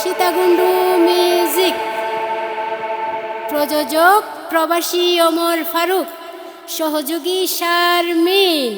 Sitakunda music প্রযোজক প্রবাসী অমর ফারুক সহযোগী শারমিন।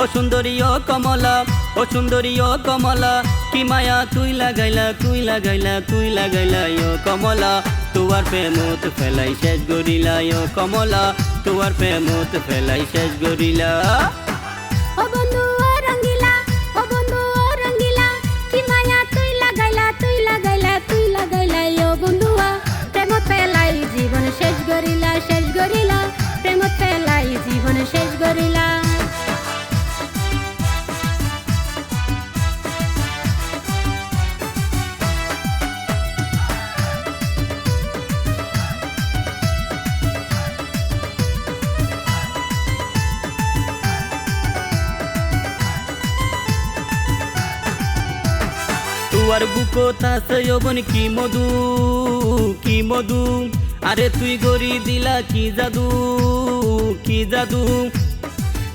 ও সুন্দরী ও কমলা, ও সুন্দরী ও কমলা, কি মায়া তুই লাগাইলা তুই লাগাইলা তুই লাগাইলা ও কমলা। তুয়ার প্রেমত ফেলাই শেষ গরিলা ও কমলা, তুয়ার প্রেমত ফেলাই শেষ গরিলা ও তুয়ার বুকো তাস যৌবন কি মধু কি মধু? আরে তুই গরি দিলা কি জাদু কি জাদু?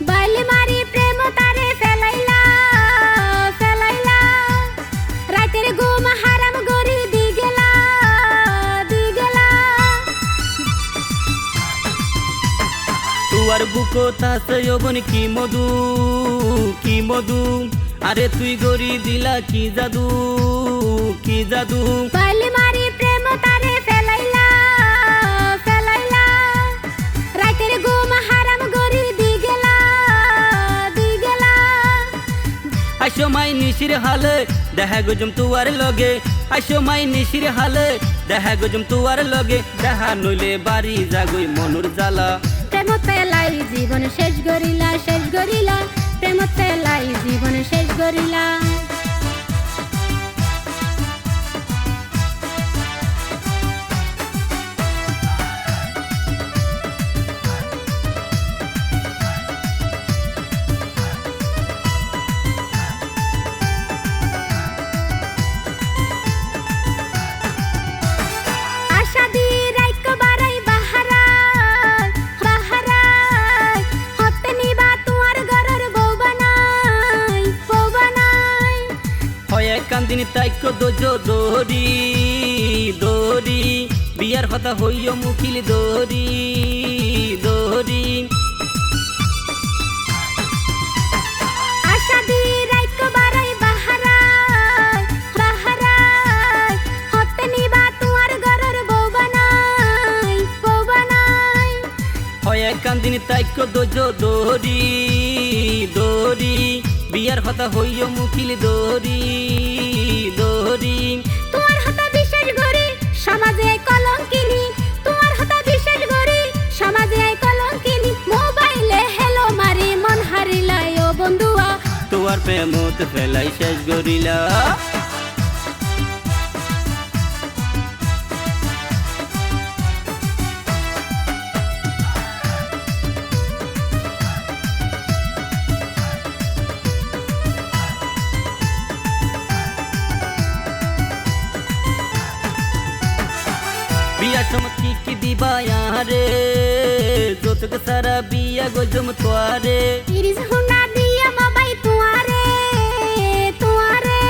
বাইলে মারি প্রেম তারে ফেলাইলা ফেলাইলা। রাতের ঘুম হারাম গরি দি গেলা দি গেলা। তুয়ার কি মধু কি মধু? আরে তুই গরি দিলা কি জাদু কি জাদু? বাইলে মারি প্রেম তারে ফেলাইলা ফেলাইলা। রাতের ঘুম হারাম গরি দি গেলা দি গেলা। আইসো মাই নিশির হালে দেখা গজম তুয়ার লগে। আইসো মাই নিশির হালে দেখা গজম তুয়ার লগে। দেখা নইলে বাড়ি জাগই মনুর জ্বালা। প্রেম পেলাই জীবন শেষ গরিলা কান্দিনি তাইক দোজ দোরি দোরি বিয়ার কথা হইয় মুখিল দোরি দোরি আশা দি রাইক বারাই বাহারাই বাহারাই। হতে নিবা তোমার ঘরের বউ বানাই বউ বানাই। হয় কান্দিনি তাইক দোজ দোরি দোরি বিয়ার কথা হইয় মুখিল দোরি সমাজে কলঙ্কিনী তোমার মন হারিলাই ও বন্ধুয়া। তোয়ার প্রেমত ফেলাই শেষ গরিলা দিবা রে যৌতুক সারা বিয়া গজম তোয়ারে ইরিস হুনা দিয়া মাবাই তুয়ারে তুয়ারে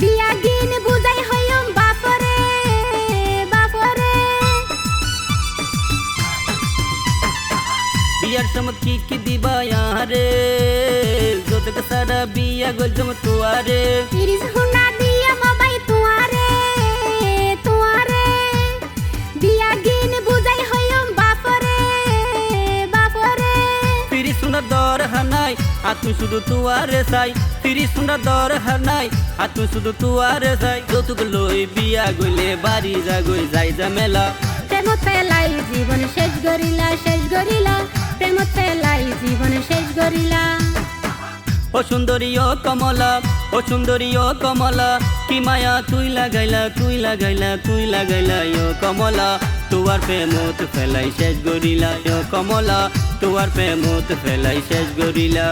বিয়া গিন বুঝাই হইম বাপরে বাপরে বিয়ার সমত কি কি দিবা রে যৌতুক সারা বিয়া গজম তোয়ারে সুন্দর দর হানাই আর তুই শুধু তুয়ারে চাই। তিরিশ সুন্দর দর হানাই আর তুই শুধু তুয়ারে চাই। যৌতুক লই বিয়া গইলে বাড়ি যা গই যাই যা মেলা প্রেম পেলাই জীবন শেষ গরিলা শেষ গরিলা। প্রেম পেলাই জীবন শেষ গরিলা। ও সুন্দরী ও কমলা, ও সুন্দরী ও কমলা, কি মায়া, তুই লাগাইলা তুই লাগাইলা তুই লাগাইলা ও কমলা। তোয়ার প্রেমত ফেলাই শেষ গরিলা ও কমলা, তোয়ার প্রেমত ফেলাই শেষ গরিলা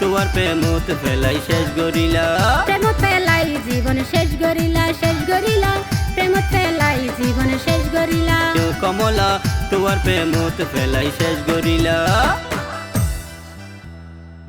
তোমার প্রেমত ফেলাই শেষ গরিলা। প্রেম ফেলাই জীবন শেষ গরিলা শেষ গরিলা। প্রেম ফেলাই জীবন শেষ গরিলা। কমলা তোমার প্রেমত ফেলাই শেষ গরিলা।